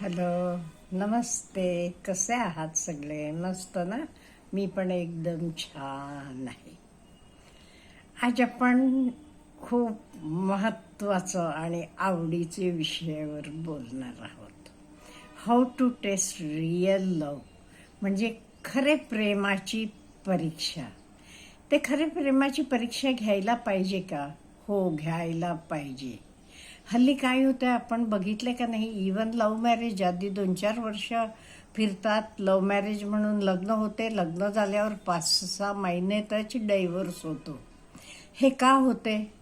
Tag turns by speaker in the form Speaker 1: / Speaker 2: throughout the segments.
Speaker 1: Hello नमस्ते. कसे आहात सगळे? मस्त ना? मी पण एकदम छान आहे. आज आपण खूप महत्त्वाचं आणि आवडीचे विषयावर बोलणार आहोत. How to test real love म्हणजे खरे प्रेमाची परीक्षा. ते खरे प्रेमाची परीक्षा घ्यायला पाहिजे का? हो घ्यायला पाहिजे. हल्ली काय होतं आपण बघितले का नाही इवन लव्ह मॅरेज आधी दोन चार वर्ष फिरतात लव्ह मॅरेज म्हणून लग्न होते लग्न झाल्यावर पाच सहा महिन्यातच डायव्हर्स होतो. हे का होते?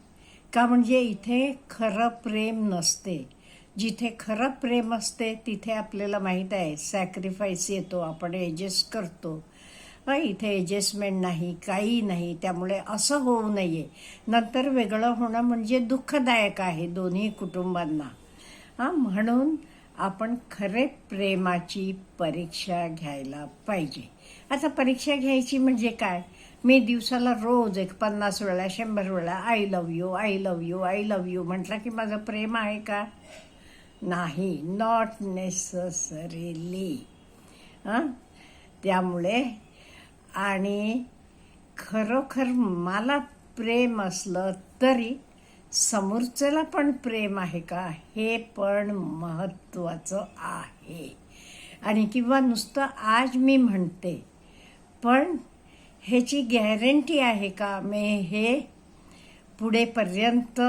Speaker 1: का म्हणजे इथे खरं प्रेम नसते. जिथे खरं प्रेम असते तिथे आपल्याला माहीत आहे सॅक्रिफाईस येतो आपण ॲडजस्ट करतो. का इथे ॲडजस्टमेंट नाही काही नाही त्यामुळे असं होऊ नये. नंतर वेगळं होणं म्हणजे दुःखदायक आहे दोन्ही कुटुंबांना. हां म्हणून आपण खरे प्रेमाची परीक्षा घ्यायला पाहिजे. आता परीक्षा घ्यायची म्हणजे काय? मी दिवसाला रोज एक पन्नास वेळा शंभर वेळा I love you I love you I love you म्हटलं की माझं प्रेम आहे का? नाही नॉट नेसेसरीली हां त्यामुळे आणि खरोखर मला प्रेम असलं तरी समोरच्याला पण प्रेम आहे का? हे पण महत्त्वाचं आहे. आणि किंवा नुसतं आज मी म्हणते पण ह्याची गॅरंटी आहे का? मी हे पुढेपर्यंत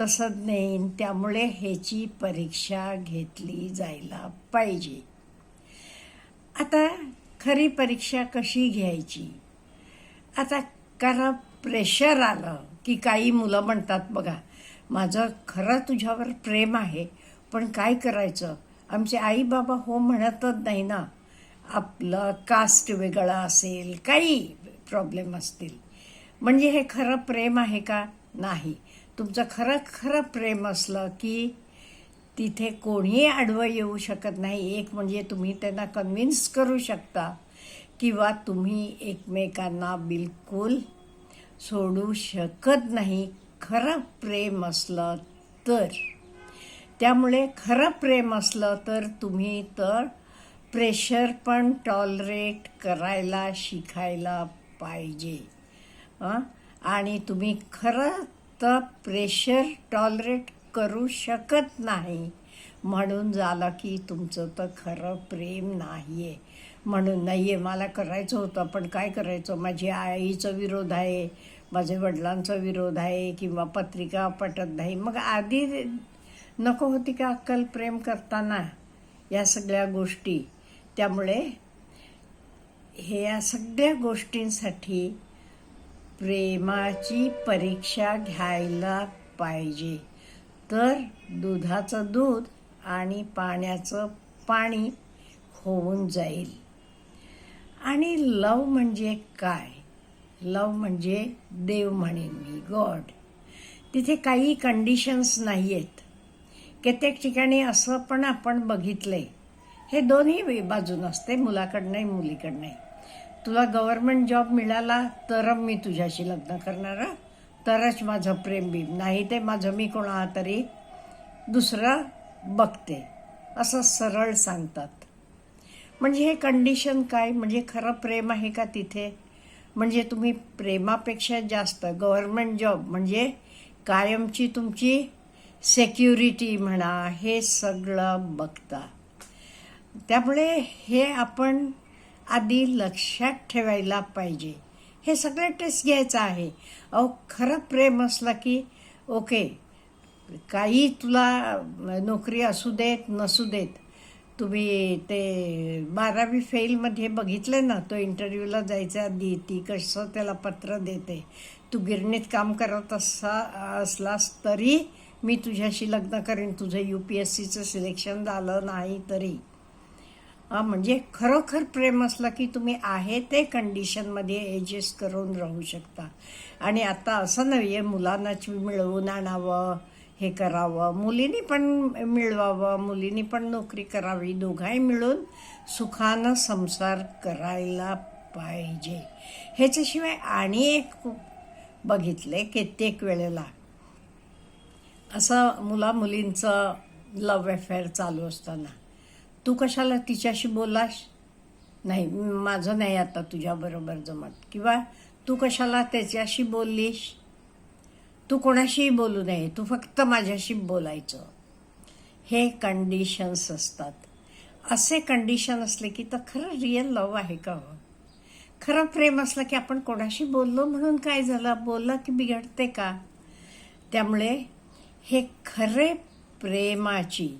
Speaker 1: तसंच नेईन. त्यामुळे ह्याची परीक्षा घेतली जायला पाहिजे. आता खरी परीक्षा कशी घ्यायची? आता कारण प्रेशर आलं की काही मुलं म्हणतात बघा माझं खरं तुझ्यावर प्रेम आहे पण काय करायचं? आमचे आई बाबा हो म्हणतच नाही ना. आपलं कास्ट वेगळं असेल काही प्रॉब्लेम असतील. म्हणजे हे खरं प्रेम आहे का? नाही. तुमचं खरं खरं प्रेम असलं की तिथे कोणीही आडवं येऊ शकत नाही. एक म्हणजे तुम्ही त्यांना कन्व्हिन्स करू शकता किंवा तुम्ही एकमेकांना बिलकुल सोडू शकत नाही. खरं प्रेम असलं तर. त्यामुळे खरं प्रेम असलं तर तुम्ही तर प्रेशर पण टॉलरेट करायला शिकायला पाहिजे. आणि तुम्ही खरं तर प्रेशर टॉलरेट करू शकत नाही. म्हणून झालं की तुमचं तर खरं प्रेम नाही आहे म्हणून नाही आहे मला करायचं होतं पण काय करायचं? माझी आईचा विरोध आहे माझे वडिलांचा विरोध आहे किंवा पत्रिका पटत नाही. मग आधी नको होती का अक्कल प्रेम करताना? या सगळ्या गोष्टी. त्यामुळे हे या सगळ्या गोष्टींसाठी प्रेमाची परीक्षा घ्यायला पाहिजे. तर दुधाचं दूध आणि पाण्याचं पाणी होऊन जाईल. आणि लव म्हणजे काय? लव म्हणजे देव म्हणेन मी गॉड. तिथे काही कंडिशन्स नाही आहेत कित्येक ठिकाणी असं पण आपण बघितलं आहे हे दोन्ही बाजून असते मुलाकडनं मुलीकडनं तुला गव्हर्मेंट जॉब मिळाला तर मी तुझ्याशी लग्न करणार हं. तरच माझं प्रेमबी नाही ते माझं मी कोणा तरी दुसरं बघते. असं सरळ सांगतात. म्हणजे हे कंडिशन काय? म्हणजे खरं प्रेम आहे का तिथे? म्हणजे तुम्ही प्रेमापेक्षा जास्त गव्हर्नमेंट जॉब म्हणजे कायमची तुमची सेक्युरिटी म्हणा हे सगळं बघता. त्यामुळे हे आपण आधी लक्षात ठेवायला पाहिजे. हे सगळे टेस्ट घ्यायचं आहे. अहो खरं प्रेम असलं की ओके काही तुला नोकरी असू देत नसू देत तुम्ही ते बारावी फेलमध्ये बघितले ना तो इंटरव्ह्यूला जायच्या आधी ती कसं त्याला पत्र देते. तू गिरणीत काम करत असा असलास तरी मी तुझ्याशी लग्न करेन तुझं यू पी एस सीचं सिलेक्शन झालं नाही तरी. म्हणजे खरोखर प्रेम असलं की तुम्ही आहे ते कंडिशनमध्ये ॲडजस्ट करून राहू शकता. आणि आता असं नव्हे मुलांनाच मिळवून आणावं हे करावं. मुलींनी पण मिळवावं मुलींनी पण नोकरी करावी. दोघाही मिळून सुखानं संसार करायला पाहिजे. ह्याच्याशिवाय आणि एक बघितले कित्येक वेळेला. असं मुला मुलींचं लव्ह अफेअर चालू असताना. तू कशाला तिच्याशी बोलास? नाही माझं नाही आता तुझ्याबरोबर जमत. किंवा तू कशाला त्याच्याशी बोललीस? तू कोणाशीही बोलू नये तू फक्त माझ्याशी बोलायचं. हे कंडिशन्स असतात. असे कंडिशन असले की तर खरं रिअल लव आहे का हो? खरं प्रेम असलं की आपण कोणाशी बोललो म्हणून काय झालं? बोललं की बिघडते का? त्यामुळे हे खरे प्रेमाची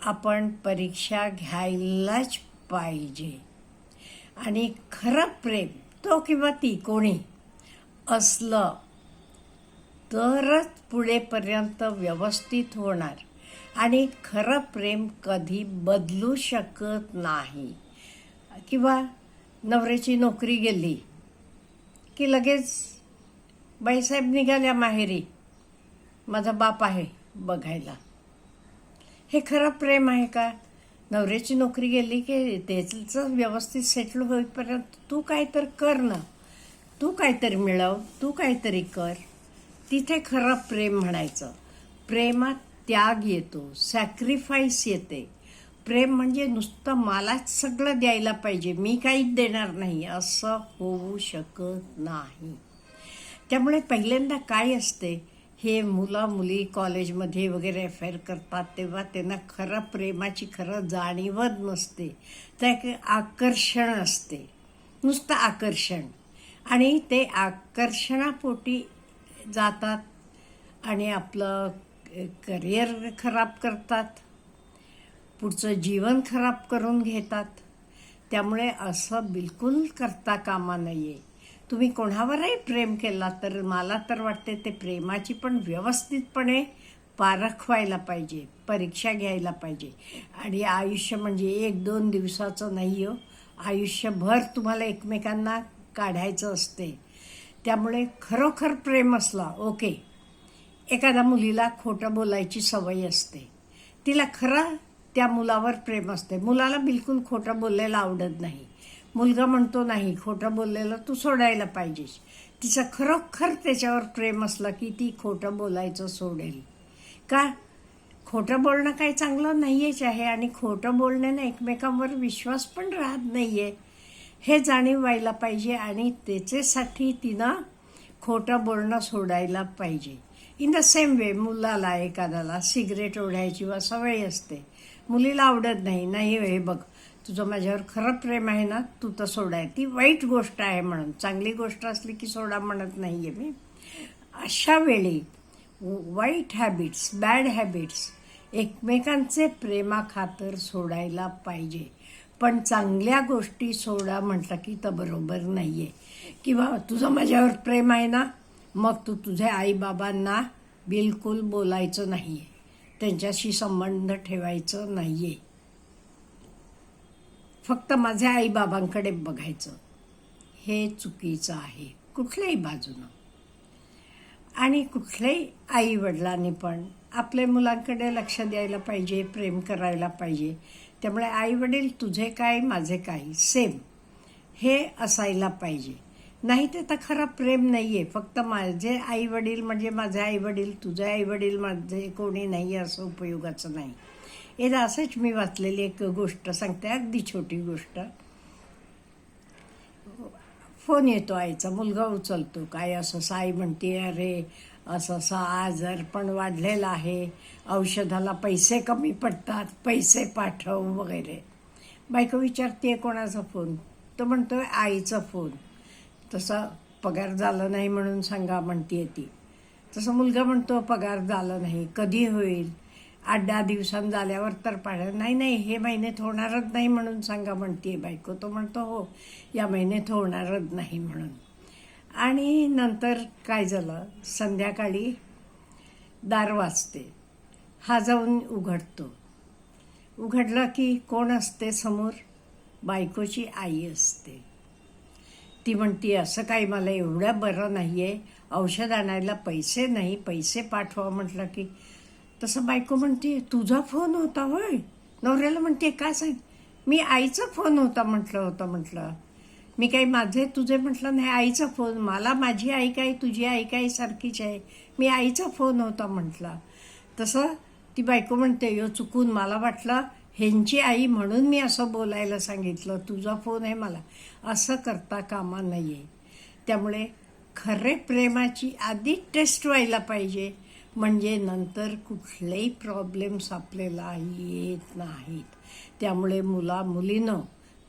Speaker 1: आपण परीक्षा घ्यायलाच पाहिजे. आणि खरं प्रेम तो किंवा ती कोणी असलं तरच पुढेपर्यंत व्यवस्थित होणार. आणि खरं प्रेम कधी बदलू शकत नाही. किंवा नवऱ्याची नोकरी गेली की लगेच बाईसाहेब निघाल्या माहेरी. माझा बाप आहे बघायला. हे खरं प्रेम आहे का? नवऱ्याची नोकरी गेली की त्याचं व्यवस्थित सेटल होईपर्यंत तू काय तर कर ना. तू काहीतरी मिळव तू काहीतरी कर. तिथे खरं प्रेम म्हणायचं. प्रेमात त्याग येतो सॅक्रिफाईस येते. प्रेम म्हणजे नुसतं मलाच सगळं द्यायला पाहिजे मी काहीच देणार नाही असं होऊ शकत नाही. त्यामुळे पहिल्यांदा काय असते? हे मुलं मुली कॉलेजमध्ये वगैरे अफेअर करतात तेव्हा त्यांना खरं प्रेमाची खरं जाणीवच नसते. त्या आकर्षण असते. नुसतं आकर्षण. आणि ते आकर्षणापोटी जातात आणि आपलं करिअर खराब करतात. पुढचं जीवन खराब करून घेतात. त्यामुळे असं बिलकुल करता कामा नये. तुम्ही कोणावरही प्रेम केला तर मला तर वाटते ते प्रेमाची पण व्यवस्थितपणे पारख व्हायला पाहिजे परीक्षा घ्यायला पाहिजे. आणि आयुष्य म्हणजे एक दोन दिवसाचं नाही हो. आयुष्यभर तुम्हाला एकमेकांना काढायचं असते. त्यामुळे खरोखर प्रेम असला ओके. एखाद्या मुलीला खोटं बोलायची सवय असते. तिला खरं त्या मुलावर प्रेम असते. मुलाला बिलकुल खोटं बोललेलं आवडत नाही. मुलगा म्हणतो नाही खोटं बोललेलं तू सोडायला पाहिजेस. तिचं खरोखर त्याच्यावर प्रेम असलं की ती खोटं बोलायचं सोडेल. का? खोटं बोलणं काही चांगलं नाहीयेच आहे आणि खोटं बोलण्यानं एकमेकांवर विश्वास पण राहत नाही आहे हे जाणीव व्हायला पाहिजे आणि त्याच्यासाठी तिनं खोटं बोलणं सोडायला पाहिजे. इन द सेम वे मुलाला एखाद्याला सिगरेट ओढायची वा सवय असते. मुलीला आवडत नाही नाही हे बघ तुझं माझ्यावर खरं प्रेम आहे ना तू तर सोडाय ती वाईट गोष्ट आहे म्हणून. चांगली गोष्ट असली की सोडा म्हणत नाही आहे मी. अशा वेळी वाईट हॅबिट्स बॅड हॅबिट्स एकमेकांचे प्रेमाखातर सोडायला पाहिजे. पण चांगल्या गोष्टी सोडा म्हटलं की तर बरोबर नाही आहे किंवा तुझं माझ्यावर प्रेम आहे ना मग तू तुझ्या आईबाबांना बिलकुल बोलायचं नाही आहे त्यांच्याशी संबंध ठेवायचं नाही आहे फक्त माझ्या आईबाबांकडे बघायचं. हे चुकीचं आहे. कुठल्याही बाजूनं. आणि कुठल्याही आई वडिलांनी पण आपल्या मुलांकडे लक्ष द्यायला पाहिजे प्रेम करायला पाहिजे. त्यामुळे आई वडील तुझे काय माझे काय सेम हे असायला पाहिजे. नाही ते तर खरं प्रेम नाही आहे फक्त माझे आई वडील म्हणजे माझे आई वडील तुझे आई वडील माझे कोणी नाही असं उपयोगाचं नाही. एकदा असंच मी वाचलेली एक गोष्ट सांगते अगदी छोटी गोष्ट. फोन येतो आईचा मुलगा उचलतो काय असं साई म्हणते अरे असं असं आजार पण वाढलेला आहे औषधाला पैसे कमी पडतात पैसे पाठव वगैरे. बायको विचारते कोणाचा फोन? तो म्हणतो आईचा फोन. तसा पगार झाला नाही म्हणून सांगा म्हणते ती. तसं मुलगा म्हणतो पगार झाला नाही कधी होईल? आठ दहा दिवसांनी झाल्यावर तर पाड्या नाही नाही हे महिन्यात होणारच नाही म्हणून सांगा म्हणते बायको. तो म्हणतो हो या महिन्यात होणारच नाही म्हणून. आणि नंतर काय झालं? संध्याकाळी दार वाजते. हा जाऊन उघडतो. उघडलं की कोण असते समोर? बायकोची आई असते. ती म्हणते असं काही मला एवढं बरं नाही आहे औषध आणायला पैसे नाही. पैसे पाठवा. म्हटलं की तसं बायको म्हणते तुझा फोन होता होय. नवऱ्याला म्हणते का सांग मी आईचा फोन होता म्हटलं होतं म्हटलं. मी काही माझे तुझे म्हटलं नाही आईचा फोन. मला माझी आई काय तुझी आई काय सारखीच आहे. मी आईचा फोन होता म्हटलं. तसं ती बायको म्हणते यो चुकून मला वाटलं ह्यांची आई म्हणून मी असं बोलायला सांगितलं. तुझा फोन आहे मला. असं करता कामा नाही आहे त्यामुळे खरे प्रेमाची आधी टेस्ट व्हायला पाहिजे. म्हणजे नंतर कुठलेही प्रॉब्लेम्स आपल्याला येत नाहीत. त्यामुळे मुला मुलीनं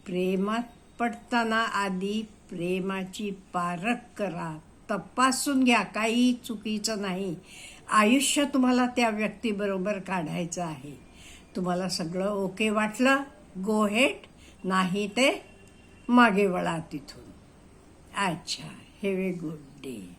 Speaker 1: प्रेमात पडताना आधी प्रेमाची पारख करा. तपासून घ्या. काही चुकीचं नाही. आयुष्य तुम्हाला त्या व्यक्तीबरोबर काढायचं आहे. तुम्हाला सगळं ओके वाटलं? गो हेट नाही ते मागे वळा तिथून. अच्छा. हे ए गुड डे